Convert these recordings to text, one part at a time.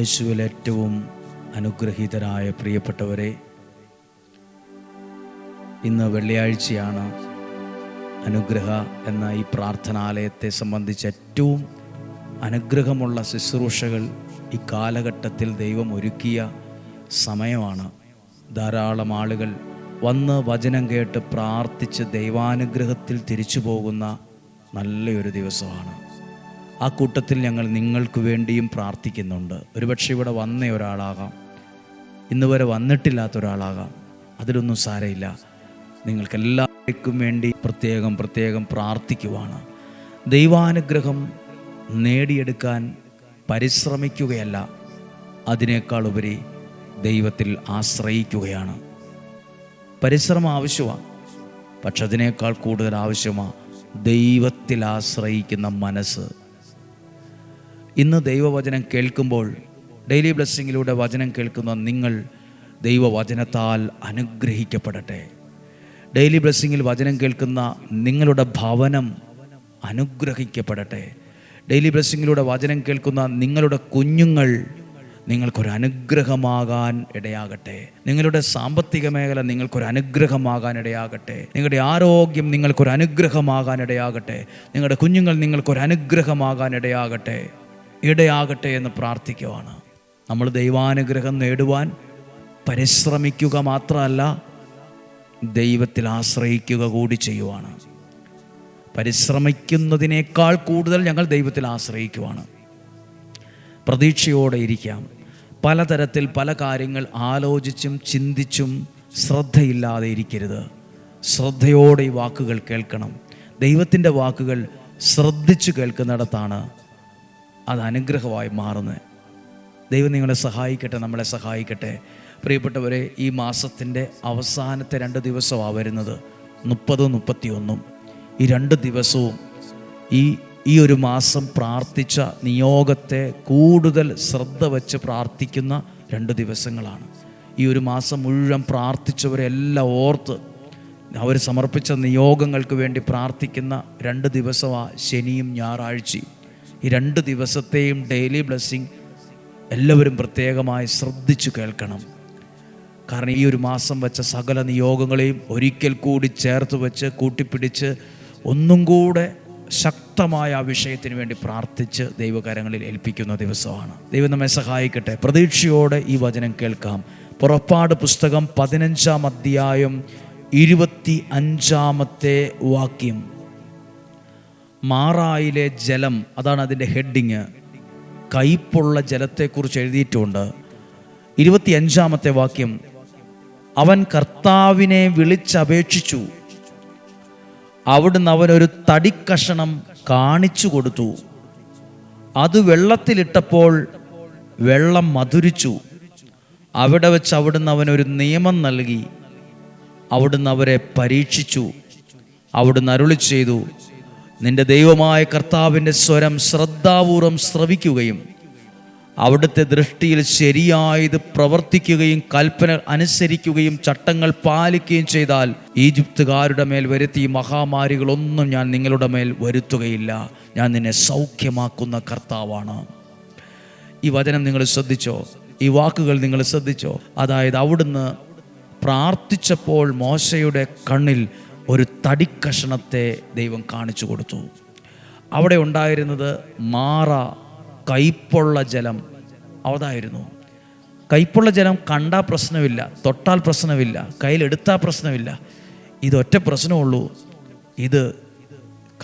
യേശുവിൽ ഏറ്റവും അനുഗ്രഹീതരായ പ്രിയപ്പെട്ടവരെ ഇന്ന് വെള്ളിയാഴ്ചയാണ് അനുഗ്രഹ എന്ന ഈ പ്രാർത്ഥനാലയത്തെ സംബന്ധിച്ച് ഏറ്റവും അനുഗ്രഹമുള്ള ശുശ്രൂഷകൾ ഈ കാലഘട്ടത്തിൽ ദൈവം ഒരുക്കിയ സമയമാണ്. ധാരാളം ആളുകൾ വന്ന് വചനം കേട്ട് പ്രാർത്ഥിച്ച് ദൈവാനുഗ്രഹത്തിൽ തിരിച്ചു പോകുന്ന നല്ലൊരു ദിവസമാണ്. ആ കൂട്ടത്തിൽ ഞങ്ങൾ നിങ്ങൾക്ക് വേണ്ടിയും പ്രാർത്ഥിക്കുന്നുണ്ട്. ഒരുപക്ഷെ ഇവിടെ വന്ന ഒരാളാകാം. ഇന്ന് വരെ വന്നിട്ടില്ലാത്ത ഒരാളാകാം. അതിലൊന്നും സാരമില്ല. നിങ്ങൾക്കെല്ലാവർക്കും വേണ്ടി പ്രത്യേകം പ്രത്യേകം പ്രാർത്ഥിക്കുവാണ്. ദൈവാനുഗ്രഹം നേടിയെടുക്കാൻ പരിശ്രമിക്കുകയല്ല. അതിനേക്കാൾ ഉപരി ദൈവത്തിൽ ആശ്രയിക്കുകയാണ്. പരിശ്രമം ആവശ്യമാണ് പക്ഷെ അതിനേക്കാൾ കൂടുതൽ ആവശ്യമാണ് ദൈവത്തിൽ ആശ്രയിക്കുന്ന മനസ്സ്. ഇന്ന് ദൈവവചനം കേൾക്കുമ്പോൾ ഡെയിലി ബ്ലെസ്സിങ്ങിലൂടെ വചനം കേൾക്കുന്ന നിങ്ങൾ ദൈവവചനത്താൽ അനുഗ്രഹിക്കപ്പെടട്ടെ. ഡെയിലി ബ്ലെസ്സിങ്ങിൽ വചനം കേൾക്കുന്ന നിങ്ങളുടെ ഭവനം അനുഗ്രഹിക്കപ്പെടട്ടെ. ഡെയിലി ബ്ലെസ്സിങ്ങിലൂടെ വചനം കേൾക്കുന്ന നിങ്ങളുടെ കുഞ്ഞുങ്ങൾ നിങ്ങൾക്കൊരു അനുഗ്രഹമാകാൻ ഇടയാകട്ടെ. നിങ്ങളുടെ സാമ്പത്തിക മേഖല നിങ്ങൾക്കൊരു അനുഗ്രഹമാകാൻ ഇടയാകട്ടെ. നിങ്ങളുടെ ആരോഗ്യം നിങ്ങൾക്കൊരു അനുഗ്രഹമാകാൻ ഇടയാകട്ടെ. നിങ്ങളുടെ കുഞ്ഞുങ്ങൾ നിങ്ങൾക്കൊരു അനുഗ്രഹമാകാൻ ഇടയാകട്ടെ. ഇടയാകട്ടെ എന്ന് പ്രാർത്ഥിക്കുവാണ്. നമ്മൾ ദൈവാനുഗ്രഹം നേടുവാൻ പരിശ്രമിക്കുക മാത്രമല്ല ദൈവത്തിൽ ആശ്രയിക്കുക കൂടി ചെയ്യുവാണ്. പരിശ്രമിക്കുന്നതിനേക്കാൾ കൂടുതൽ ഞങ്ങൾ ദൈവത്തിൽ ആശ്രയിക്കുവാണ്. പ്രതീക്ഷയോടെ ഇരിക്കാം. പലതരത്തിൽ പല കാര്യങ്ങൾ ആലോചിച്ചും ചിന്തിച്ചും ശ്രദ്ധയില്ലാതെ ഇരിക്കരുത്. ശ്രദ്ധയോടെ ഈ വാക്കുകൾ കേൾക്കണം. ദൈവത്തിന്റെ വാക്കുകൾ ശ്രദ്ധിച്ചു കേൾക്കുന്നിടത്താണ് അത് അനുഗ്രഹമായി മാറുന്നത് ദൈവം നിങ്ങളെ സഹായിക്കട്ടെ നമ്മളെ സഹായിക്കട്ടെ. പ്രിയപ്പെട്ടവരെ ഈ മാസത്തിന്റെ അവസാനത്തെ രണ്ട് ദിവസമാണ് വരുന്നത്. മുപ്പതും മുപ്പത്തിയൊന്നും. ഈ രണ്ട് ദിവസവും ഈ ഈ ഒരു മാസം പ്രാർത്ഥിച്ച നിയോഗത്തെ കൂടുതൽ ശ്രദ്ധ വെച്ച് പ്രാർത്ഥിക്കുന്ന രണ്ട് ദിവസങ്ങളാണ്. ഈ ഒരു മാസം മുഴുവൻ പ്രാർത്ഥിച്ചവരെല്ലാം ഓർത്ത് അവർ സമർപ്പിച്ച നിയോഗങ്ങൾക്ക് വേണ്ടി പ്രാർത്ഥിക്കുന്ന രണ്ട് ദിവസമാണ് ശനിയും ഞായറാഴ്ചയും. ഈ രണ്ട് ദിവസത്തെയും ഡെയിലി ബ്ലെസ്സിങ് എല്ലാവരും പ്രത്യേകമായി ശ്രദ്ധിച്ചു കേൾക്കണം. കാരണം ഈ ഒരു മാസം വെച്ച സകല നിയോഗങ്ങളെയും ഒരിക്കൽ കൂടി ചേർത്ത് വെച്ച് കൂട്ടിപ്പിടിച്ച് ഒന്നും കൂടെ ശക്തമായ ആ വിഷയത്തിന് വേണ്ടി പ്രാർത്ഥിച്ച് ദൈവകരങ്ങളിൽ ഏൽപ്പിക്കുന്ന ദിവസമാണ്. ദൈവം നമ്മെ സഹായിക്കട്ടെ. പ്രതീക്ഷയോടെ ഈ വചനം കേൾക്കാം. പുറപ്പാട് പുസ്തകം പതിനഞ്ചാം അധ്യായം ഇരുപത്തി അഞ്ചാമത്തെ വാക്യം. മാറായിലെ ജലം അതാണ് അതിന്റെ ഹെഡിങ്. കയ്പുള്ള ജലത്തെക്കുറിച്ച് എഴുതിയിട്ടുണ്ട്. ഇരുപത്തിയഞ്ചാമത്തെ വാക്യം. അവൻ കർത്താവിനെ വിളിച്ചപേക്ഷിച്ചു. അവിടുന്ന് അവനൊരു തടിക്കഷണം കാണിച്ചു കൊടുത്തു. അത് വെള്ളത്തിലിട്ടപ്പോൾ വെള്ളം മധുരിച്ചു. അവിടെ വെച്ച് അവിടുന്ന് അവനൊരു നിയമം നൽകി. അവിടുന്ന് അവരെ പരീക്ഷിച്ചു. അവിടുന്ന് അരുളി ചെയ്തു. നിന്റെ ദൈവമായ കർത്താവിന്റെ സ്വരം ശ്രദ്ധാപൂർവം ശ്രവിക്കുകയും അവിടുത്തെ ദൃഷ്ടിയിൽ ശരിയായത് പ്രവർത്തിക്കുകയും കൽപ്പന അനുസരിക്കുകയും ചട്ടങ്ങൾ പാലിക്കുകയും ചെയ്താൽ ഈജിപ്തുകാരുടെ മേൽ വരുത്തിയ മഹാമാരികളൊന്നും ഞാൻ നിങ്ങളുടെ മേൽ വരുത്തുകയില്ല. ഞാൻ നിന്നെ സൗഖ്യമാക്കുന്ന കർത്താവാണ്. ഈ വചനം നിങ്ങൾ ശ്രദ്ധിച്ചോ? ഈ വാക്കുകൾ നിങ്ങൾ ശ്രദ്ധിച്ചോ? അതായത് അവിടുന്ന് പ്രാർത്ഥിച്ചപ്പോൾ മോശയുടെ കണ്ണിൽ ഒരു തടിക്കഷണത്തെ ദൈവം കാണിച്ചു കൊടുത്തു. അവിടെ ഉണ്ടായിരുന്നത് മാറ കൈപ്പുള്ള ജലം അതായിരുന്നു കൈപ്പുള്ള ജലം കണ്ടാൽ പ്രശ്നമില്ല തൊട്ടാൽ പ്രശ്നമില്ല കയ്യിലെടുത്താൽ പ്രശ്നമില്ല. ഇതൊറ്റ പ്രശ്നമുള്ളൂ. ഇത്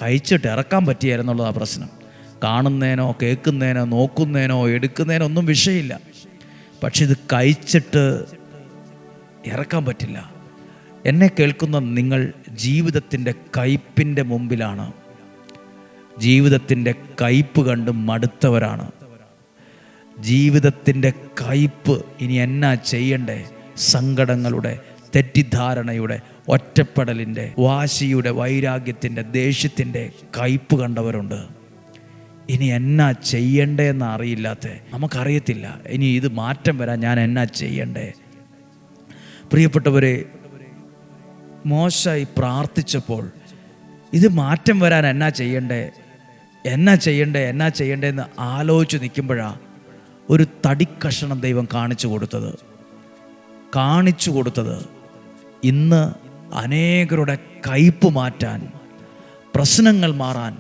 കഴിച്ചിട്ട് ഇറക്കാൻ പറ്റിയായിരുന്നുള്ളതാ പ്രശ്നം. കാണുന്നതിനോ കേൾക്കുന്നതിനോ നോക്കുന്നതിനോ എടുക്കുന്നതിനോ ഒന്നും വിഷയമില്ല. പക്ഷെ ഇത് കഴിച്ചിട്ട് ഇറക്കാൻ പറ്റില്ല. എന്നെ കേൾക്കുന്ന നിങ്ങൾ ജീവിതത്തിന്റെ കയ്പിന്റെ മുമ്പിലാണ്. ജീവിതത്തിന്റെ കയ്പ് കണ്ട് മടുത്തവരാണ്. ജീവിതത്തിന്റെ കയ്പ് ഇനി എന്നാ ചെയ്യണ്ടേ? സങ്കടങ്ങളുടെ തെറ്റിദ്ധാരണയുടെ ഒറ്റപ്പെടലിന്റെ വാശിയുടെ വൈരാഗ്യത്തിന്റെ ദേഷ്യത്തിന്റെ കയ്പ് കണ്ടവരുണ്ട്. ഇനി എന്നാ ചെയ്യണ്ടേന്ന് അറിയില്ലാത്ത നമുക്കറിയത്തില്ല. ഇനി ഇത് മാറ്റം വരാൻ ഞാൻ എന്നാ ചെയ്യണ്ടേ? പ്രിയപ്പെട്ടവരെ മോശമായി പ്രാർത്ഥിച്ചപ്പോൾ ഇത് മാറ്റം വരാൻ എന്നാ ചെയ്യണ്ടേ? എന്നാ ചെയ്യണ്ടേ? എന്നാ ചെയ്യണ്ടേ? എന്ന് ആലോചിച്ച് നിൽക്കുമ്പോഴാണ് ഒരു തടിക്കഷണം ദൈവം കാണിച്ചു കൊടുത്തത്. കാണിച്ചു കൊടുത്തത് ഇന്ന് അനേകരുടെ കയ്പ് മാറ്റാൻ പ്രശ്നങ്ങൾ മാറാൻ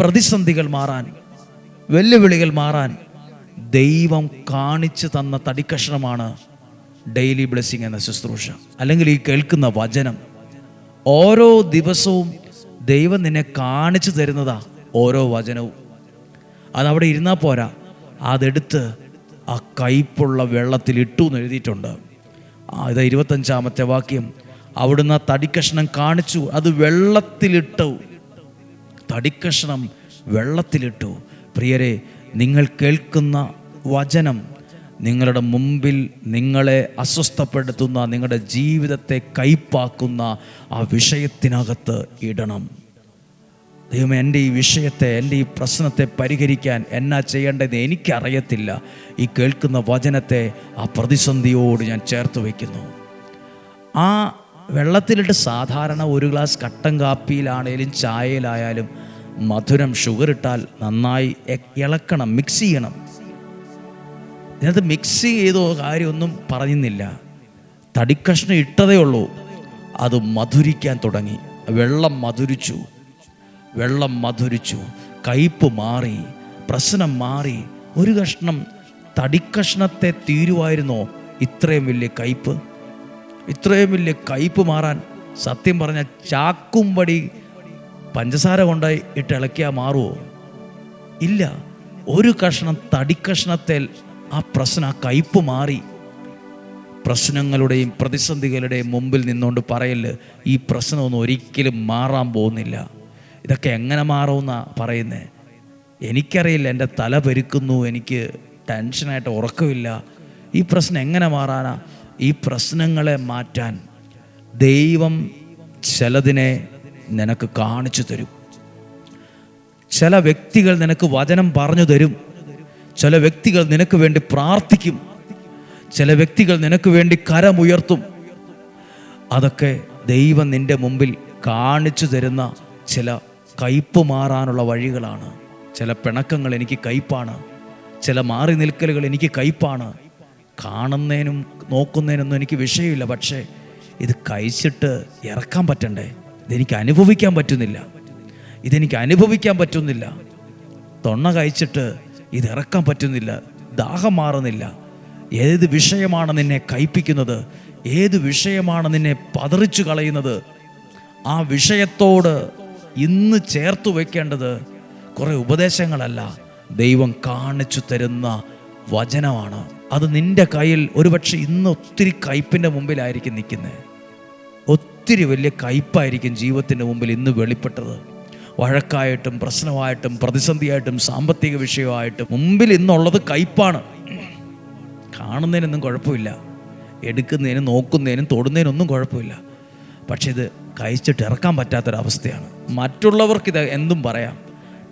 പ്രതിസന്ധികൾ മാറാൻ വെല്ലുവിളികൾ മാറാൻ ദൈവം കാണിച്ചു തന്ന തടിക്കഷ്ണമാണ് ഡെയിലി ബ്ലെസ്സിങ് എന്ന ശുശ്രൂഷ. അല്ലെങ്കിൽ ഈ കേൾക്കുന്ന വചനം. ഓരോ ദിവസവും ദൈവം നിന്നെ കാണിച്ചു തരുന്നതാ ഓരോ വചനവും. അതവിടെ ഇരുന്നാൽ പോരാ. അതെടുത്ത് ആ കയ്പുള്ള വെള്ളത്തിൽ ഇട്ടു എന്ന് എഴുതിയിട്ടുണ്ട് ഇത് ഇരുപത്തഞ്ചാമത്തെ വാക്യം. അവിടുന്ന് ആ തടിക്കഷ്ണം കാണിച്ചു അത് വെള്ളത്തിലിട്ടു. തടിക്കഷ്ണം വെള്ളത്തിലിട്ടു. പ്രിയരെ നിങ്ങൾ കേൾക്കുന്ന വചനം നിങ്ങളുടെ മുമ്പിൽ നിങ്ങളെ അസ്വസ്ഥപ്പെടുത്തുന്ന നിങ്ങളുടെ ജീവിതത്തെ കയ്പാക്കുന്ന ആ വിഷയത്തിനകത്ത് ഇടണം. ദൈവമേ എന്റെ ഈ വിഷയത്തെ എന്റെ ഈ പ്രശ്നത്തെ പരിഹരിക്കാൻ എന്നാ ചെയ്യേണ്ടത് എനിക്കറിയത്തില്ല. ഈ കേൾക്കുന്ന വചനത്തെ ആ പ്രതിസന്ധിയോട് ഞാൻ ചേർത്ത് വയ്ക്കുന്നു. ആ വെള്ളത്തിലിട്ട് സാധാരണ ഒരു ഗ്ലാസ് കട്ടൻ കാപ്പിയിലാണേലും ചായയിലായാലും മധുരം ഷുഗർ ഇട്ടാൽ നന്നായി ഇളക്കണം മിക്സ് ചെയ്യണം. ഇതിനകത്ത് മിക്സ് ചെയ്തോ കാര്യമൊന്നും പറയുന്നില്ല തടിക്കഷ്ണം ഇട്ടതേ ഉള്ളൂ. അത് മധുരിക്കാൻ തുടങ്ങി. വെള്ളം മധുരിച്ചു. വെള്ളം മധുരിച്ചു. കയ്പ് മാറി. പ്രശ്നം മാറി. ഒരു കഷ്ണം തടിക്കഷ്ണത്തെ തീരുമായിരുന്നോ ഇത്രയും വലിയ കയ്പ്. ഇത്രയും വലിയ കയ്പ് മാറാൻ സത്യം പറഞ്ഞ ചാക്കുംപടി പഞ്ചസാര കൊണ്ടായി ഇട്ട് ഇളക്കിയാൽ മാറുമോ ഇല്ല. ഒരു കഷ്ണം തടിക്കഷ്ണത്തിൽ ആ പ്രശ്നം ആ കയ്പ് മാറി. പ്രശ്നങ്ങളുടെയും പ്രതിസന്ധികളുടെയും മുമ്പിൽ നിന്നുകൊണ്ട് പറയൽ ഈ പ്രശ്നമൊന്നും ഒരിക്കലും മാറാൻ പോകുന്നില്ല. ഇതൊക്കെ എങ്ങനെ മാറുമെന്നാണ് പറയുന്നത് എനിക്കറിയില്ല എന്റെ തല പെരുക്കുന്നു എനിക്ക് ടെൻഷനായിട്ട് ഉറക്കമില്ല. ഈ പ്രശ്നം എങ്ങനെ മാറാനാ? ഈ പ്രശ്നങ്ങളെ മാറ്റാൻ ദൈവം ചിലതിനെ നിനക്ക് കാണിച്ചു തരും. ചില വ്യക്തികൾ നിനക്ക് വചനം പറഞ്ഞു തരും. ചില വ്യക്തികൾ നിനക്ക് വേണ്ടി പ്രാർത്ഥിക്കും. ചില വ്യക്തികൾ നിനക്ക് വേണ്ടി കരമുയർത്തും. അതൊക്കെ ദൈവം നിന്റെ മുമ്പിൽ കാണിച്ചു തരുന്ന ചില കയ്പ് മാറാനുള്ള വഴികളാണ്. ചില പിണക്കങ്ങൾ എനിക്ക് കയ്പാണ്. ചില മാറി നിൽക്കലുകൾ എനിക്ക് കയ്പാണ്. കാണുന്നതിനും നോക്കുന്നതിനൊന്നും എനിക്ക് വിഷയമില്ല. പക്ഷേ ഇത് കഴിച്ചിട്ട് ഇറക്കാൻ പറ്റണ്ടേ? ഇതെനിക്ക് അനുഭവിക്കാൻ പറ്റുന്നില്ല. ഇതെനിക്ക് അനുഭവിക്കാൻ പറ്റുന്നില്ല. തൊണ്ണ കഴിച്ചിട്ട് ഇത് ഇറക്കാൻ പറ്റുന്നില്ല ദാഹം മാറുന്നില്ല. ഏത് വിഷയമാണ് നിന്നെ കയ്പിക്കുന്നത്? ഏത് വിഷയമാണ് നിന്നെ പതറിച്ചു കളയുന്നത്? ആ വിഷയത്തോട് ഇന്ന് ചേർത്ത് വെക്കേണ്ടത് കുറേ ഉപദേശങ്ങളല്ല. ദൈവം കാണിച്ചു തരുന്ന വചനമാണ്. അത് നിന്റെ കയ്യിൽ ഒരുപക്ഷെ ഇന്ന് ഒത്തിരി കയ്പിന്റെ മുമ്പിലായിരിക്കും നിൽക്കുന്നത്. ഒത്തിരി വലിയ കയ്പായിരിക്കും ജീവിതത്തിന്റെ മുമ്പിൽ ഇന്ന് വെളിപ്പെട്ടത്. വഴക്കായിട്ടും പ്രശ്നമായിട്ടും പ്രതിസന്ധിയായിട്ടും സാമ്പത്തിക വിഷയമായിട്ടും മുമ്പിൽ ഇന്നുള്ളത് കയ്പാണ്. കാണുന്നതിനൊന്നും കുഴപ്പമില്ല. എടുക്കുന്നതിനും നോക്കുന്നതിനും തൊടുന്നതിനൊന്നും കുഴപ്പമില്ല. പക്ഷെ ഇത് കഴിച്ചിട്ട് ഇറക്കാൻ പറ്റാത്തൊരവസ്ഥയാണ്. മറ്റുള്ളവർക്ക് ഇത് എന്തും പറയാം.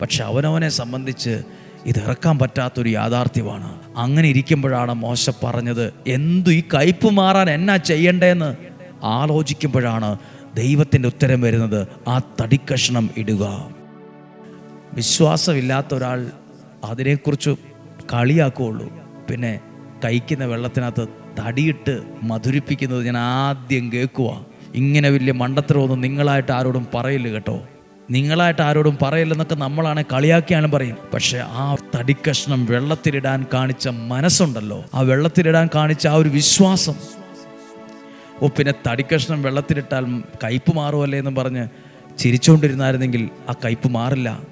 പക്ഷെ അവനവനെ സംബന്ധിച്ച് ഇത് ഇറക്കാൻ പറ്റാത്തൊരു യാഥാർത്ഥ്യമാണ്. അങ്ങനെ ഇരിക്കുമ്പോഴാണ് മോശ പറഞ്ഞത്. എന്തു ഈ കയ്പ് മാറാൻ എന്നാ ചെയ്യണ്ടേന്ന് ആലോചിക്കുമ്പോഴാണ് ദൈവത്തിന്റെ ഉത്തരം വരുന്നത് ആ തടിക്കഷ്ണം ഇടുക. വിശ്വാസമില്ലാത്ത ഒരാൾ അതിനെക്കുറിച്ച് കളിയാക്കുകയുള്ളൂ. പിന്നെ കഴിക്കുന്ന വെള്ളത്തിനകത്ത് തടിയിട്ട് മധുരിപ്പിക്കുന്നത് ഞാൻ ആദ്യം കേൾക്കുക. ഇങ്ങനെ വലിയ മണ്ടത്തരമൊന്നും നിങ്ങളായിട്ട് ആരോടും പറയില്ല കേട്ടോ. നിങ്ങളായിട്ട് ആരോടും പറയില്ലെന്നൊക്കെ നമ്മളാണ് കളിയാക്കിയാലും പറയും. പക്ഷെ ആ തടിക്കഷ്ണം വെള്ളത്തിലിടാൻ കാണിച്ച മനസ്സുണ്ടല്ലോ. ആ വെള്ളത്തിലിടാൻ കാണിച്ച ആ ഒരു വിശ്വാസം ഓ പിന്നെ തടിക്കഷ്ണം വെള്ളത്തിലിട്ടാൽ കയ്പ് മാറുമല്ലേ എന്ന് പറഞ്ഞ് ചിരിച്ചുകൊണ്ടിരുന്നായിരുന്നെങ്കിൽ ആ കയ്പ് മാറില്ല.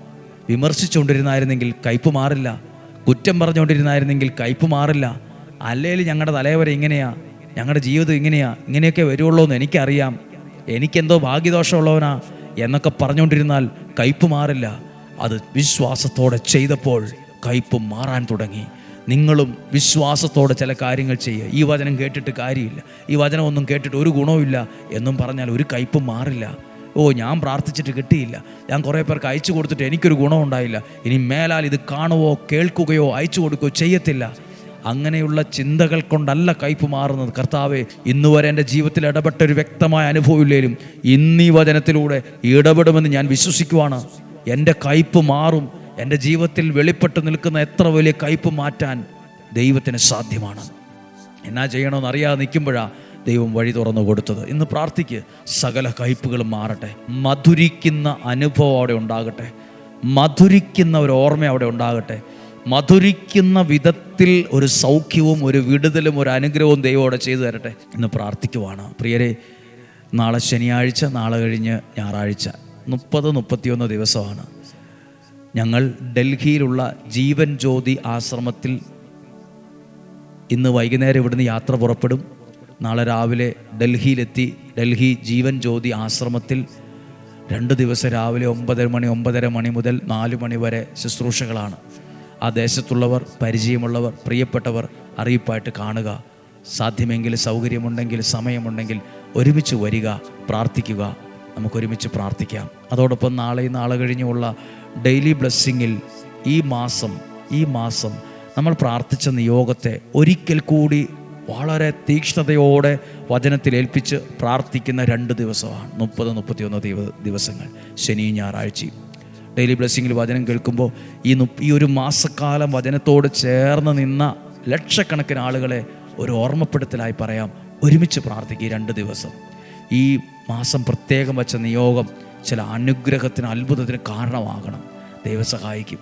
വിമർശിച്ചുകൊണ്ടിരുന്നായിരുന്നെങ്കിൽ കയ്പ് മാറില്ല. കുറ്റം പറഞ്ഞുകൊണ്ടിരുന്നായിരുന്നെങ്കിൽ കയ്പ് മാറില്ല. അല്ലെങ്കിൽ ഞങ്ങളുടെ തലവര ഇങ്ങനെയാ? ഞങ്ങളുടെ ജീവിതം ഇങ്ങനെയാ? ഇങ്ങനെയൊക്കെ വരുള്ളൂ എന്ന് എനിക്കറിയാം. എനിക്കെന്തോ ഭാഗ്യദോഷമുള്ളവനാ എന്നൊക്കെ പറഞ്ഞുകൊണ്ടിരുന്നാൽ കയ്പ് മാറില്ല. അത് വിശ്വാസത്തോടെ ചെയ്തപ്പോൾ കയ്പ് മാറാൻ തുടങ്ങി. നിങ്ങളും വിശ്വാസത്തോടെ ചില കാര്യങ്ങൾ ചെയ്യുക. ഈ വചനം കേട്ടിട്ട് കാര്യമില്ല. ഈ വചനം ഒന്നും കേട്ടിട്ട് ഒരു ഗുണവുമില്ല എന്നും പറഞ്ഞാൽ ഒരു കയ്പും മാറില്ല. ഓ ഞാൻ പ്രാർത്ഥിച്ചിട്ട് കിട്ടിയില്ല. ഞാൻ കുറേ പേർക്ക് അയച്ചു കൊടുത്തിട്ട് എനിക്കൊരു ഗുണമുണ്ടായില്ല ഇനി മേലാൽ ഇത് കാണുവോ കേൾക്കുകയോ അയച്ചു കൊടുക്കുകയോ ചെയ്യത്തില്ല. അങ്ങനെയുള്ള ചിന്തകൾ കൊണ്ടല്ല കയ്പ് മാറുന്നത്. കർത്താവെ ഇന്ന് വരെ എന്റെ ജീവിതത്തിൽ ഇടപെട്ട ഒരു വ്യക്തമായ അനുഭവമില്ലേലും ഇന്ന് വചനത്തിലൂടെ ഇടപെടുമെന്ന് ഞാൻ വിശ്വസിക്കുവാണ്. എന്റെ കയ്പ് മാറും. എന്റെ ജീവിതത്തിൽ വെളിപ്പെട്ട് നിൽക്കുന്ന എത്ര വലിയ കയ്പ് മാറ്റാൻ ദൈവത്തിന് സാധ്യമാണ്. എന്നാ ചെയ്യണമെന്ന് അറിയാതെ നിൽക്കുമ്പോഴാണ് ദൈവം വഴി തുറന്നു കൊടുത്തത്. ഇന്ന് പ്രാർത്ഥിക്ക്. സകല കയ്പുകളും മാറട്ടെ. മധുരിക്കുന്ന അനുഭവം അവിടെ ഉണ്ടാകട്ടെ. മധുരിക്കുന്ന ഒരു ഓർമ്മ അവിടെ ഉണ്ടാകട്ടെ. മധുരിക്കുന്ന വിധത്തിൽ ഒരു സൗഖ്യവും ഒരു വിടുതലും ഒരു അനുഗ്രഹവും ദൈവം അവിടെ ചെയ്തു തരട്ടെ ഇന്ന് പ്രാർത്ഥിക്കുവാണ്. പ്രിയരെ നാളെ ശനിയാഴ്ച നാളെ കഴിഞ്ഞ് ഞായറാഴ്ച. മുപ്പത് മുപ്പത്തിയൊന്ന് ദിവസമാണ്. ഞങ്ങൾ ഡൽഹിയിലുള്ള ജീവൻ ജ്യോതി ആശ്രമത്തിൽ ഇന്ന് വൈകുന്നേരം ഇവിടുന്ന് യാത്ര പുറപ്പെടും. നാളെ രാവിലെ ഡൽഹിയിലെത്തി ഡൽഹി ജീവൻ ജ്യോതി ആശ്രമത്തിൽ രണ്ട് ദിവസം രാവിലെ ഒമ്പതര മണി ഒമ്പതര മണി മുതൽ നാല് മണി വരെ ശുശ്രൂഷകളാണ്. ആ ദേശത്തുള്ളവർ പരിചയമുള്ളവർ പ്രിയപ്പെട്ടവർ അറിയിപ്പായിട്ട് കാണുക. സാധ്യമെങ്കിൽ സൗകര്യമുണ്ടെങ്കിൽ സമയമുണ്ടെങ്കിൽ ഒരുമിച്ച് വരിക പ്രാർത്ഥിക്കുക. നമുക്കൊരുമിച്ച് പ്രാർത്ഥിക്കാം. അതോടൊപ്പം നാളെയും നാളെ കഴിഞ്ഞുമുള്ള ഡെയിലി ബ്ലെസ്സിങ്ങിൽ ഈ മാസം ഈ മാസം നമ്മൾ പ്രാർത്ഥിച്ച നിയോഗത്തെ ഒരിക്കൽ കൂടി വളരെ തീക്ഷ്ണതയോടെ വചനത്തിൽ ഏൽപ്പിച്ച് പ്രാർത്ഥിക്കുന്ന രണ്ട് ദിവസമാണ്. മുപ്പത് മുപ്പത്തിയൊന്ന് ദിവ ദിവസങ്ങൾ ശനിയും ഞായറാഴ്ചയും ഡെയിലി ബ്ലെസ്സിങ്ങിൽ വചനം കേൾക്കുമ്പോൾ ഈ ഈ ഒരു മാസക്കാലം വചനത്തോട് ചേർന്ന് നിന്ന ലക്ഷക്കണക്കിന് ആളുകളെ ഒരു ഓർമ്മപ്പെടുത്തലായി പറയാം. ഒരുമിച്ച് പ്രാർത്ഥിക്കുക രണ്ട് ദിവസം. ഈ മാസം പ്രത്യേകം വച്ച നിയോഗം ചില അനുഗ്രഹത്തിന് അത്ഭുതത്തിന് കാരണമാകണം. ദൈവം സഹായിക്കും.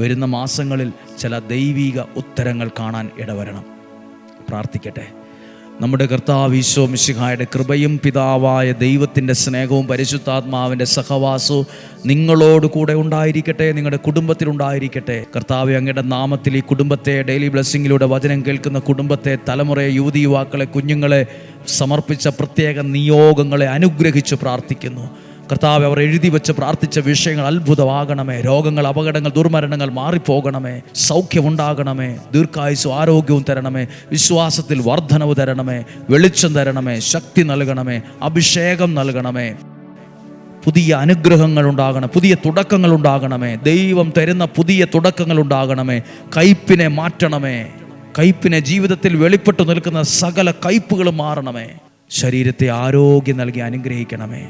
വരുന്ന മാസങ്ങളിൽ ചില ദൈവിക ഉത്തരങ്ങൾ കാണാൻ ഇടവരണം. പ്രാർത്ഥിക്കട്ടെ. നമ്മുടെ കർത്താവ് ഈശോ മിശിഹായുടെ കൃപയും പിതാവായ ദൈവത്തിന്റെ സ്നേഹവും പരിശുദ്ധാത്മാവിന്റെ സഹവാസവും നിങ്ങളോട് കൂടെ ഉണ്ടായിരിക്കട്ടെ നിങ്ങളുടെ കുടുംബത്തിലുണ്ടായിരിക്കട്ടെ കർത്താവ് അങ്ങയുടെ നാമത്തിൽ ഈ കുടുംബത്തെ ഡെയിലി ബ്ലെസ്സിങ്ങിലൂടെ വചനം കേൾക്കുന്ന കുടുംബത്തെ തലമുറയെ യുവതി യുവാക്കളെ കുഞ്ഞുങ്ങളെ സമർപ്പിച്ച പ്രത്യേക നിയോഗങ്ങളെ അനുഗ്രഹിച്ചു പ്രാർത്ഥിക്കുന്നു. കർത്താവ് അവർ എഴുതി വെച്ച് പ്രാർത്ഥിച്ച വിഷയങ്ങൾ അത്ഭുതമാകണമേ. രോഗങ്ങൾ അപകടങ്ങൾ ദുർമരണങ്ങൾ മാറിപ്പോകണമേ. സൗഖ്യമുണ്ടാകണമേ. ദീർഘായുസ് ആരോഗ്യവും തരണമേ. വിശ്വാസത്തിൽ വർധനവ് തരണമേ. വെളിച്ചം തരണമേ. ശക്തി നൽകണമേ. അഭിഷേകം നൽകണമേ. പുതിയ അനുഗ്രഹങ്ങൾ ഉണ്ടാകണം. പുതിയ തുടക്കങ്ങൾ ഉണ്ടാകണമേ. ദൈവം തരുന്ന പുതിയ തുടക്കങ്ങൾ ഉണ്ടാകണമേ. കയ്പിനെ മാറ്റണമേ. കയ്പിനെ ജീവിതത്തിൽ വെളിപ്പെട്ടു നിൽക്കുന്ന സകല കയ്പുകളും മാറണമേ. ശരീരത്തെ ആരോഗ്യം നൽകി അനുഗ്രഹിക്കണമേ.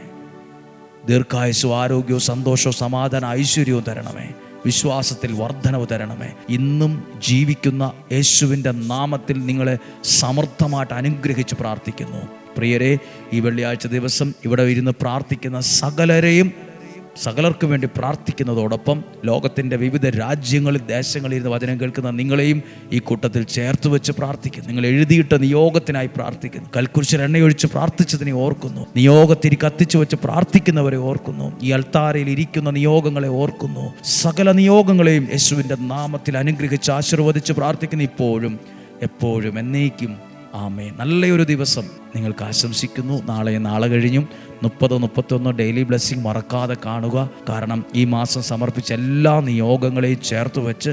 ദീർഘായുസ്സും ആരോഗ്യവും സന്തോഷവും സമാധാന ഐശ്വര്യവും തരണമേ. വിശ്വാസത്തിൽ വർധനവ് തരണമേ. ഇന്നും ജീവിക്കുന്ന യേശുവിന്റെ നാമത്തിൽ നിങ്ങളെ സമർത്ഥമായിട്ട് അനുഗ്രഹിച്ച് പ്രാർത്ഥിക്കുന്നു. പ്രിയരെ ഈ വെള്ളിയാഴ്ച ദിവസം ഇവിടെ ഇരുന്ന് പ്രാർത്ഥിക്കുന്ന സകലരെയും സകലർക്കും വേണ്ടി പ്രാർത്ഥിക്കുന്നതോടൊപ്പം ലോകത്തിന്റെ വിവിധ രാജ്യങ്ങളിൽ ദേശങ്ങളിൽ ഇരുന്ന് വചനം കേൾക്കുന്ന നിങ്ങളെയും ഈ കൂട്ടത്തിൽ ചേർത്ത് വെച്ച് പ്രാർത്ഥിക്കുന്നു. നിങ്ങൾ എഴുതിയിട്ട നിയോഗത്തിനായി പ്രാർത്ഥിക്കുന്നു. കൽക്കുരിശിൽ എണ്ണയൊഴിച്ച് പ്രാർത്ഥിച്ചതിനെ ഓർക്കുന്നു. നിയോഗത്തിരി കത്തിച്ചു വെച്ച് പ്രാർത്ഥിക്കുന്നവരെ ഓർക്കുന്നു. ഈ അൾത്താരയിൽ ഇരിക്കുന്ന നിയോഗങ്ങളെ ഓർക്കുന്നു. സകല നിയോഗങ്ങളെയും യേശുവിന്റെ നാമത്തിൽ അനുഗ്രഹിച്ച് ആശീർവദിച്ച് പ്രാർത്ഥിക്കുന്നു. ഇപ്പോഴും എപ്പോഴും എന്നേക്കും. ആമേ നല്ലൊരു ദിവസം നിങ്ങൾക്ക് ആശംസിക്കുന്നു. നാളെ നാളെ കഴിഞ്ഞും മുപ്പത് മുപ്പത്തൊന്ന് ഡെയിലി ബ്ലെസ്സിങ് മറക്കാതെ കാണുക. കാരണം ഈ മാസം സമർപ്പിച്ച എല്ലാ നിയോഗങ്ങളെയും ചേർത്ത് വെച്ച്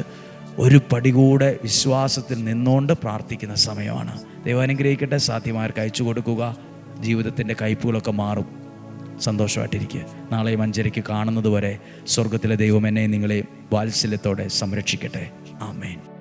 ഒരു പടി കൂടെ വിശ്വാസത്തിൽ നിന്നുകൊണ്ട് പ്രാർത്ഥിക്കുന്ന സമയമാണ്. ദൈവം അനുഗ്രഹിക്കട്ടെ. സാധ്യമാർക്ക് അയച്ചു കൊടുക്കുക. ജീവിതത്തിന്റെ കയ്പുകളൊക്കെ മാറും. സന്തോഷമായിട്ടിരിക്കുക. നാളെ മഞ്ചരിക്ക് കാണുന്നത് വരെ സ്വർഗത്തിലെ ദൈവം എന്നെ നിങ്ങളെ വാത്സല്യത്തോടെ സംരക്ഷിക്കട്ടെ. ആമേൻ.